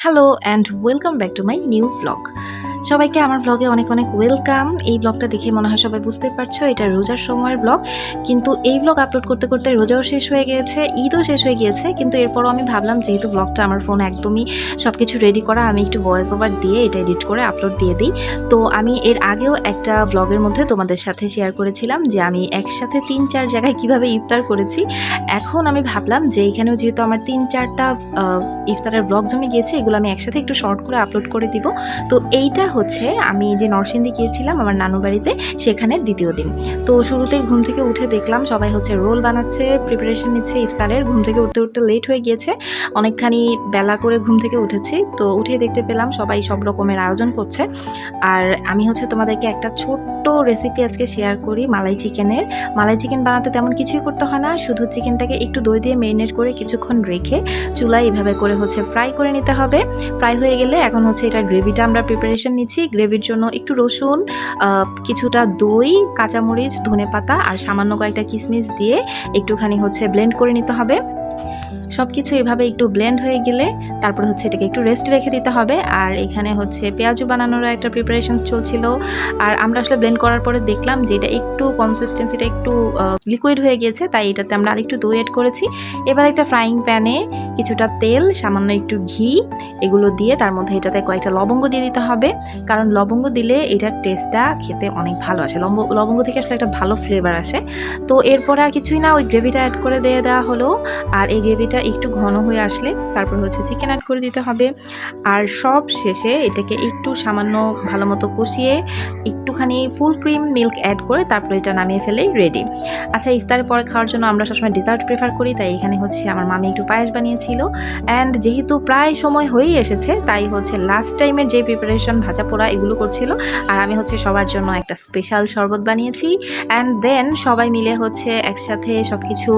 Hello and welcome back to my new blog সবাইকে আমার ব্লগে অনেক অনেক ওয়েলকাম এই ব্লগটা দেখে মনে হয় সবাই বুঝতে পারছ, এটা রোজার সময়ের ব্লগ কিন্তু এই ব্লগ আপলোড করতে করতে রোজাও শেষ হয়ে গিয়েছে, ঈদও শেষ হয়ে গিয়েছে। কিন্তু এরপরও আমি ভাবলাম, যেহেতু ব্লগটা আমার ফোন একদমই সব কিছু রেডি করা, আমি একটু ভয়েস ওভার দিয়ে এটা এডিট করে আপলোড দিয়ে দিই। তো আমি এর আগেও একটা ব্লগের মধ্যে তোমাদের সাথে শেয়ার করেছিলাম যে আমি একসাথে তিন চার জায়গায় কীভাবে ইফতার করেছি। এখন আমি ভাবলাম যে এখানেও যেহেতু আমার তিন চারটা ইফতারের ব্লগ জমে গিয়েছে, এগুলো আমি একসাথে একটু শর্ট করে আপলোড করে দিব। তো এইটা হচ্ছে আমি যে নরসিংদী গিয়েছিলাম আমার নানু বাড়িতে, সেখানে দ্বিতীয় দিন। তো শুরুতেই ঘুম থেকে উঠে দেখলাম সবাই হচ্ছে রোল বানাচ্ছে প্রিপারেশন নিচ্ছে, ইফতারের। ঘুম থেকে উঠতে উঠতে লেট হয়ে গিয়েছে। অনেকখানি বেলা করে ঘুম থেকে উঠেছি। তো উঠে দেখতে পেলাম সবাই সব রকমের আয়োজন করছে। আর আমি হচ্ছে তোমাদেরকে একটা ছোট্ট রেসিপি আজকে শেয়ার করি মালাই চিকেনের। মালাই চিকেন বানাতে তেমন কিছুই করতে হয় না, শুধু চিকেনটাকে একটু দই দিয়ে মেরিনেট করে কিছুক্ষণ রেখে চুলায় এভাবে করে হচ্ছে ফ্রাই করে নিতে হবে। ফ্রাই হয়ে গেলে এখন হচ্ছে এটা গ্রেভিটা আমরা প্রিপারেশন নিচ্ছি গ্রেভির জন্য একটু রসুন কিছুটা দই, কাঁচামরিচ ধনে পাতা আর সামান্য কয়েকটা কিশমিশ দিয়ে একটুখানি হচ্ছে ব্লেন্ড করে নিতে হবে। সব কিছু এভাবে একটু ব্লেন্ড হয়ে গেলে তারপরে হচ্ছে এটাকে একটু রেস্ট রেখে দিতে হবে। আর এখানে হচ্ছে পেঁয়াজু বানানোর একটা প্রিপারেশন চলছিল। আর আমরা আসলে ব্লেন্ড করার পরে দেখলাম যে এটা একটু কনসিস্টেন্সিটা একটু লিকুইড হয়ে গিয়েছে, তাই এটাতে আমরা আরেকটু দই অ্যাড করেছি। এবার একটা ফ্রাইং প্যানে কিছুটা তেল, সামান্য একটু ঘি, এগুলো দিয়ে তার মধ্যে এটাতে কয়েকটা লবঙ্গ দিয়ে দিতে হবে। কারণ লবঙ্গ দিলে এটার টেস্টটা খেতে অনেক ভালো আসে। লবঙ্গ থেকে আসলে একটা ভালো ফ্লেভার আসে। তো এরপরে আর কিছুই না, ওই গ্রেভিটা অ্যাড করে দিয়ে দেওয়া হলো। আর এই গ্রেভিটা একটু ঘন হয়ে আসলে তারপর হচ্ছে চিকেন অ্যাড করে দিতে হবে। আর সব শেষে এটাকে একটু সামান্য ভালো মতো কষিয়ে একটুখানি ফুল ক্রিম মিল্ক অ্যাড করে তারপর এটা নামিয়ে ফেলেই রেডি আচ্ছা ইফতারের পরে খাওয়ার জন্য আমরা সবসময় ডেজার্ট প্রেফার করি, তাই এখানে হচ্ছে আমার মামি একটু পায়েস বানিয়েছিল। অ্যান্ড যেহেতু প্রায় সময় হয়েই এসেছে, তাই হচ্ছে লাস্ট টাইমের যে প্রিপারেশন ভাজা পোড়া এগুলো করছিল, আর আমি হচ্ছে সবার জন্য একটা স্পেশাল শরবত বানিয়েছি। অ্যান্ড দেন সবাই মিলে হচ্ছে একসাথে সব কিছু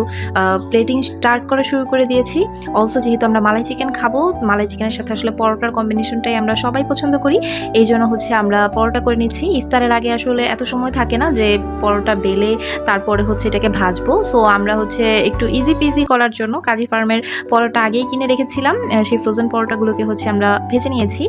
প্লেটিং স্টার্ট করা শুরু করে দিয়েছি। অলসো যেহেতু আমরা মালাই চিকেন খাব, মালাই চিকেনের সাথে আসলে পরোটার কম্বিনেশনটাই আমরা সবাই পছন্দ করি। এই জন্য হচ্ছে আমরা পরোটা করে নিচ্ছি। ইফতারের আগে আসলে এত সময় থাকে না যে পরোটা বেলে তারপরে হচ্ছে এটাকে ভাজবো। সো আমরা হচ্ছে একটু ইজি পিজি করার জন্য কাজী ফার্মের পরোটা আগেই কিনে রেখেছিলাম। সেই ফ্রোজেন পরোটাগুলোকে হচ্ছে আমরা ভেজে নিয়েছি।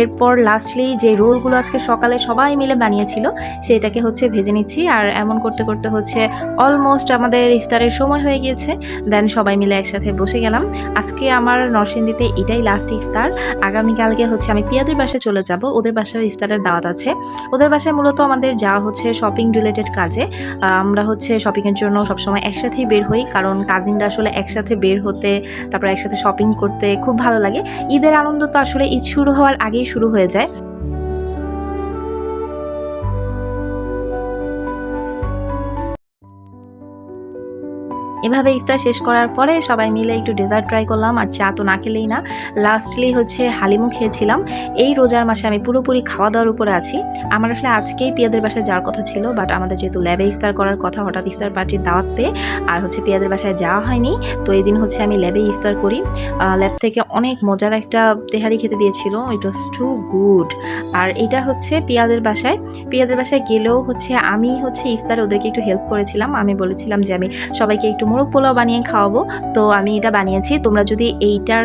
এরপর লাস্টলি যে রোলগুলো আজকে সকালে সবাই মিলে বানিয়েছিল, সেটাকে হচ্ছে ভেজে নিচ্ছি। আর এমন করতে করতে হচ্ছে অলমোস্ট আমাদের ইফতারের সময় হয়ে গিয়েছে। দেন সবাই মিলে একসাথে বসে গেলাম। আজকে আমার নরসিংদীতে এটাই লাস্ট ইফতার। আগামীকালকে হচ্ছে আমি পিয়াদের বাসায় চলে যাব। ওদের বাসায় ইফতারের দাওয়াত আছে। ওদের বাসায় মূলত আমাদের যাওয়া হচ্ছে শপিং রিলেটেড কাজে। আমরা হচ্ছে শপিংয়ের জন্য সবসময় একসাথেই বের হই। কারণ কাজিনরা আসলে একসাথে বের হতে, তারপর একসাথে শপিং করতে খুব ভালো লাগে। ঈদের আনন্দ তো আসলে ঈদ শুরু হওয়ার আগেই শুরু হয়ে যায়। এভাবে ইফতার শেষ করার পরে সবাই মিলে একটু ডেজার্ট ট্রাই করলাম, আর চা তো না খেলেই না। লাস্টলি হচ্ছে হালিমু খেয়েছিলাম। এই রোজার মাসে আমি পুরোপুরি খাওয়া দাওয়ার উপরে আছি। আমার আসলে আজকেই পিয়াদের বাসায় যাওয়ার কথা ছিল বাট আমাদের যেহেতু ল্যাবে ইফতার করার কথা, হঠাৎ ইফতার পার্টির দাওয়াত পেয়ে আর হচ্ছে পিয়াদের বাসায় যাওয়া হয়নি, তো এই দিন হচ্ছে আমি ল্যাবে ইফতার করি। ল্যাব থেকে অনেক মজার একটা তেহারি খেতে দিয়েছিল ইট ওয়াজ টু গুড আর এটা হচ্ছে পিয়াদের বাসায়। পিয়াদের বাসায় গেলেও হচ্ছে আমি হচ্ছে ইফতারে ওদেরকে একটু হেল্প করেছিলাম। আমি বলেছিলাম যে আমি সবাইকে একটু মোরগ পোলাও বানিয়ে খাওয়াবো। তো আমি এটা বানিয়েছি। তোমরা যদি এইটার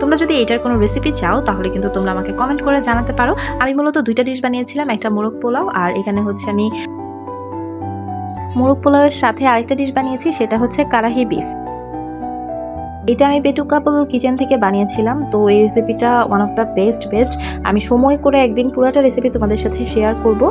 তোমরা যদি এটার কোনো রেসিপি চাও, তাহলে কিন্তু তোমরা আমাকে কমেন্ট করে জানাতে পারো। আমি মূলত দুইটা ডিশ বানিয়েছিলাম, একটা মোরগ পোলাও আর এখানে হচ্ছে আমি মোরগ পোলাওয়ের সাথে আরেকটা ডিশ বানিয়েছি, সেটা হচ্ছে কারাহি বিফ এটা আমি পেটু কাপল কিচেন থেকে বানিয়েছিলাম, তো এই রেসিপিটা one of the best best আমি সময় করে একদিন পুরাটা রেসিপি তোমাদের সাথে শেয়ার করব।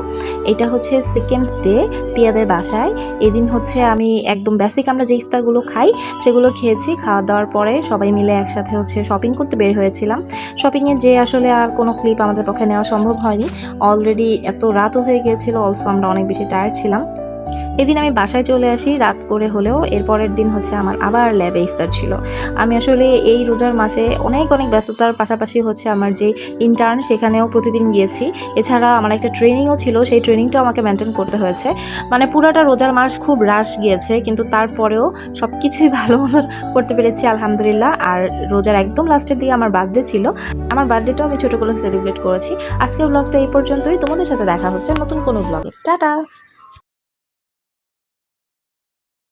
এটা হচ্ছে সেকেন্ড ডে পিয়াদের বাসায়। এদিন হচ্ছে আমি একদম বেসিক আমরা যে ইফতারগুলো খাই, সেগুলো খেয়েছি। খাওয়া দাওয়ার পরে সবাই মিলে একসাথে হচ্ছে শপিং করতে বের হয়েছিলাম। শপিংয়ে যে আসলে আর কোনো ক্লিপ আমাদের পক্ষে নেওয়া সম্ভব হয়নি। অলরেডি এত রাতও হয়ে গিয়েছিল অলসো আমরা অনেক বেশি টায়ার্ড ছিলাম। এদিন আমি বাসায় চলে আসি, রাত করে হলেও এরপরের দিন হচ্ছে আমার আবার ল্যাবে ইফতার ছিল। আমি আসলে এই রোজার মাসে অনেক অনেক ব্যস্ততার পাশাপাশি হচ্ছে আমার যে ইন্টার্ন সেখানেও প্রতিদিন গিয়েছি। এছাড়া আমার একটা ট্রেনিংও ছিল, সেই ট্রেনিংটাও আমাকে মেনটেন করতে হয়েছে। মানে পুরাটা রোজার মাস খুব রাশ গিয়েছে, কিন্তু তারপরেও সব কিছুই ভালো মতো করতে পেরেছি, আলহামদুলিল্লাহ। আর রোজার একদম লাস্টের দিকে আমার বার্থডে ছিল। আমার বার্থডেটাও আমি ছোটো করে সেলিব্রেট করেছি। আজকের ব্লগটা এই পর্যন্তই। তোমাদের সাথে দেখা হচ্ছে নতুন কোনো ব্লগে টাটা!